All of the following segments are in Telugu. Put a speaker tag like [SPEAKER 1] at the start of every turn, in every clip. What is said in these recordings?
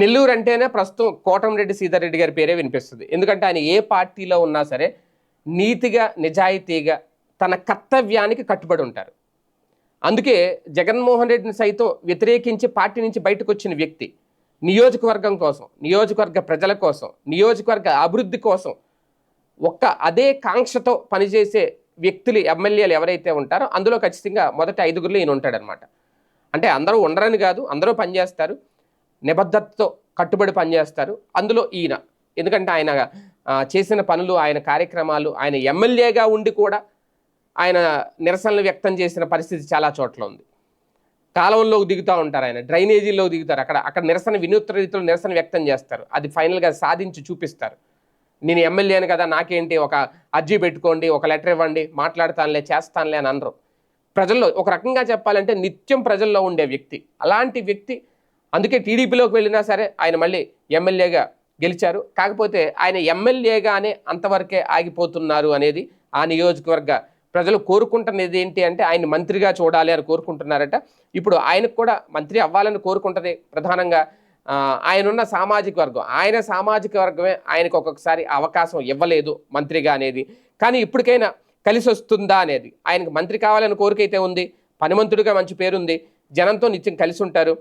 [SPEAKER 1] నెల్లూరు అంటేనే ప్రస్తుతం కోటంరెడ్డి సీతారెడ్డి గారి పేరే వినిపిస్తుంది. ఎందుకంటే ఆయన ఏ పార్టీలో ఉన్నా సరే నీతిగా నిజాయితీగా తన కర్తవ్యానికి కట్టుబడి ఉంటారు. అందుకే జగన్మోహన్ రెడ్డిని సైతం వ్యతిరేకించి పార్టీ నుంచి బయటకు వచ్చిన వ్యక్తి నియోజకవర్గం కోసం నియోజకవర్గ ప్రజల కోసం నియోజకవర్గ అభివృద్ధి కోసం ఒక్క అదే కాంక్షతో పనిచేసే వ్యక్తులు ఎమ్మెల్యేలు ఎవరైతే ఉంటారో అందులో ఖచ్చితంగా మొదటి ఐదుగురిలో ఈయన ఉంటాడనమాట. అంటే అందరూ ఉండరని కాదు అందరూ పనిచేస్తారు. నిబద్ధతతో కట్టుబడి పనిచేస్తారు. అందులో ఈయన. ఎందుకంటే ఆయన చేసిన పనులు ఆయన కార్యక్రమాలు ఆయన ఎమ్మెల్యేగా ఉండి కూడా ఆయన నిరసనలు వ్యక్తం చేసిన పరిస్థితి చాలా చోట్ల ఉంది. కాలువల్లోకి దిగుతూ ఉంటారు ఆయన డ్రైనేజీల్లో దిగుతారు. అక్కడ అక్కడ నిరసన వినూత్న రీతిలో నిరసన వ్యక్తం చేస్తారు. అది ఫైనల్గా సాధించి చూపిస్తారు. నేను ఎమ్మెల్యేను కదా నాకేంటి? ఒక అర్జీ పెట్టుకోండి ఒక లెటర్ ఇవ్వండి మాట్లాడతానులే చేస్తానులే అని అనరు. ప్రజల్లో ఒక రకంగా చెప్పాలంటే నిత్యం ప్రజల్లో ఉండే వ్యక్తి. అలాంటి వ్యక్తి అందుకే టీడీపీలోకి వెళ్ళినా సరే ఆయన మళ్ళీ ఎమ్మెల్యేగా గెలిచారు. కాకపోతే ఆయన ఎమ్మెల్యేగానే అంతవరకే ఆగిపోతున్నారు అనేది ఆ నియోజకవర్గ ప్రజలు కోరుకుంటున్నది ఏంటి అంటే ఆయన మంత్రిగా చూడాలి అని కోరుకుంటున్నారట. ఇప్పుడు ఆయనకు కూడా మంత్రి అవ్వాలని కోరుకుంటుంది ప్రధానంగా. ఆయన ఆయనున్న సామాజిక వర్గం. ఆయన సామాజిక వర్గమే ఆయనకు ఒక్కొక్కసారి అవకాశం ఇవ్వలేదు మంత్రిగా అనేది. కానీ ఇప్పటికైనా కలిసి వస్తుందా అనేది. ఆయనకు మంత్రి కావాలని కోరిక అయితే ఉంది. పనిమంతుడిగా మంచి పేరుంది. జనంతో నిత్యం కలిసి ఉంటారు.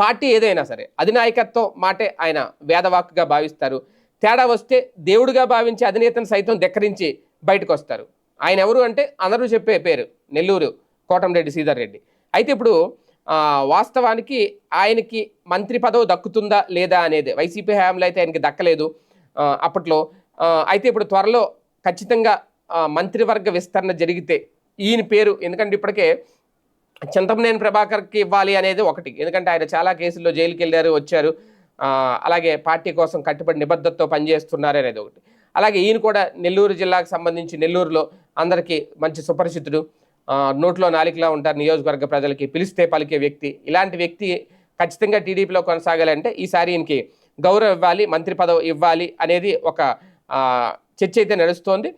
[SPEAKER 1] పార్టీ ఏదైనా సరే అధినాయకత్వం మాటే ఆయన వేదవాక్గా భావిస్తారు. తేడా వస్తే దేవుడిగా భావించి అధినేతను సైతం ధిక్కరించి బయటకు వస్తారు ఆయన ఎవరు అంటే అందరూ చెప్పే పేరు నెల్లూరు కోటంరెడ్డి శ్రీధర్ రెడ్డి. అయితే ఇప్పుడు వాస్తవానికి ఆయనకి మంత్రి పదవి దక్కుతుందా లేదా అనేది వైసీపీ హయాంలో అయితే ఆయనకి దక్కలేదు అప్పట్లో. అయితే ఇప్పుడు త్వరలో ఖచ్చితంగా మంత్రివర్గ విస్తరణ జరిగితే ఈయన పేరు ఎందుకంటే ఇప్పటికే చింతమనేని ప్రభాకర్కి ఇవ్వాలి అనేది ఒకటి. ఎందుకంటే ఆయన చాలా కేసుల్లో జైలుకి వెళ్ళారు వచ్చారు అలాగే పార్టీ కోసం కట్టుబడి నిబద్ధతతో పనిచేస్తున్నారు అనేది ఒకటి. అలాగే ఈయన కూడా నెల్లూరు జిల్లాకు సంబంధించి నెల్లూరులో అందరికీ మంచి సుపరిచితుడు. నోట్లో నాలికలా ఉంటారు నియోజకవర్గ ప్రజలకి పిలిస్తే పలికే వ్యక్తి. ఇలాంటి వ్యక్తి ఖచ్చితంగా టీడీపీలో కొనసాగాలంటే ఈసారి ఈయనకి గౌరవం ఇవ్వాలి మంత్రి పదవి ఇవ్వాలి అనేది ఒక చర్చ అయితే నడుస్తోంది.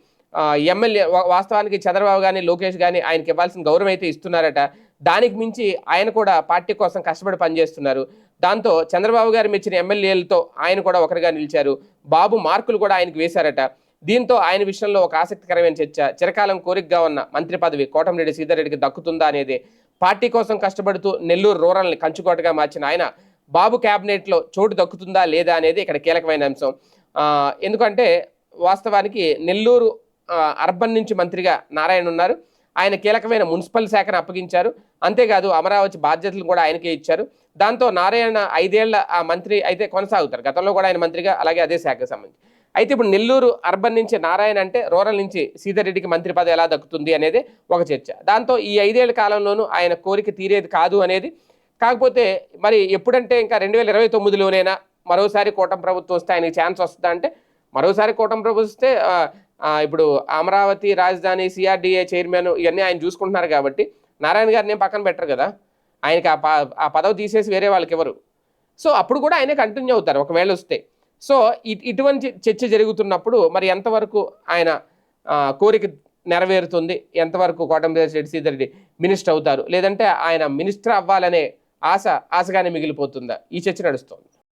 [SPEAKER 1] ఎమ్మెల్యే వాస్తవానికి చంద్రబాబు కానీ లోకేష్ కానీ ఆయనకి ఇవ్వాల్సిన గౌరవం అయితే ఇస్తున్నారట. దానికి మించి ఆయన కూడా పార్టీ కోసం కష్టపడి పనిచేస్తున్నారు. దాంతో చంద్రబాబు గారు మెచ్చిన ఎమ్మెల్యేలతో ఆయన కూడా ఒకరిగా నిలిచారు. బాబు మార్కులు కూడా ఆయనకు వేశారట. దీంతో ఆయన విషయంలో ఒక ఆసక్తికరమైన చర్చ. చిరకాలం కోరికగా ఉన్న మంత్రి పదవి కోటమిరెడ్డి సీతారెడ్డికి దక్కుతుందా అనేది. పార్టీ కోసం కష్టపడుతూ నెల్లూరు రూరల్ని కంచుకోటగా మార్చిన ఆయన బాబు క్యాబినెట్లో చోటు దక్కుతుందా లేదా అనేది ఇక్కడ కీలకమైన అంశం. ఎందుకంటే వాస్తవానికి నెల్లూరు అర్బన్ నుంచి మంత్రిగా నారాయణ ఉన్నారు. ఆయన కీలకమైన మున్సిపల్ శాఖను అప్పగించారు. అంతేకాదు అమరావతి బాధ్యతలు కూడా ఆయనకే ఇచ్చారు. దాంతో నారాయణ ఐదేళ్ళ ఆ మంత్రి అయితే కొనసాగుతారు. గతంలో కూడా ఆయన మంత్రిగా అలాగే అదే శాఖకు సంబంధించి. అయితే ఇప్పుడు నెల్లూరు అర్బన్ నుంచి నారాయణ అంటే రూరల్ నుంచి సీతారెడ్డికి మంత్రి పదవి ఎలా దక్కుతుంది అనేది ఒక చర్చ. దాంతో ఈ ఐదేళ్ళ కాలంలోనూ ఆయన కోరిక తీరేది కాదు అనేది. కాకపోతే మరి ఎప్పుడంటే ఇంకా రెండు వేల ఇరవై తొమ్మిదిలోనైనా మరోసారి కూటమి ప్రభుత్వం వస్తే ఆయనకి ఛాన్స్ వస్తుందా అంటే మరోసారి కూటమి ప్రభుత్వం వస్తే ఇప్పుడు అమరావతి రాజధాని సిఆర్డిఏ చైర్మన్ ఇవన్నీ ఆయన చూసుకుంటున్నారు కాబట్టి నారాయణ గారిని పక్కన పెట్టరు కదా? ఆయనకి ఆ ఆ పదవి తీసేసి వేరే వాళ్ళకి ఎవరు? సో అప్పుడు కూడా ఆయనే కంటిన్యూ అవుతారు ఒకవేళ వస్తే. సో ఇటువంటి చర్చ జరుగుతున్నప్పుడు మరి ఎంతవరకు ఆయన కోరిక నెరవేరుతుంది? ఎంతవరకు కోటమిరెడ్డి రెడ్డి శ్రీధర్ మినిస్టర్ అవుతారు? లేదంటే ఆయన మినిస్టర్ అవ్వాలనే ఆశ ఆశగానే మిగిలిపోతుందా? ఈ చర్చ నడుస్తుంది.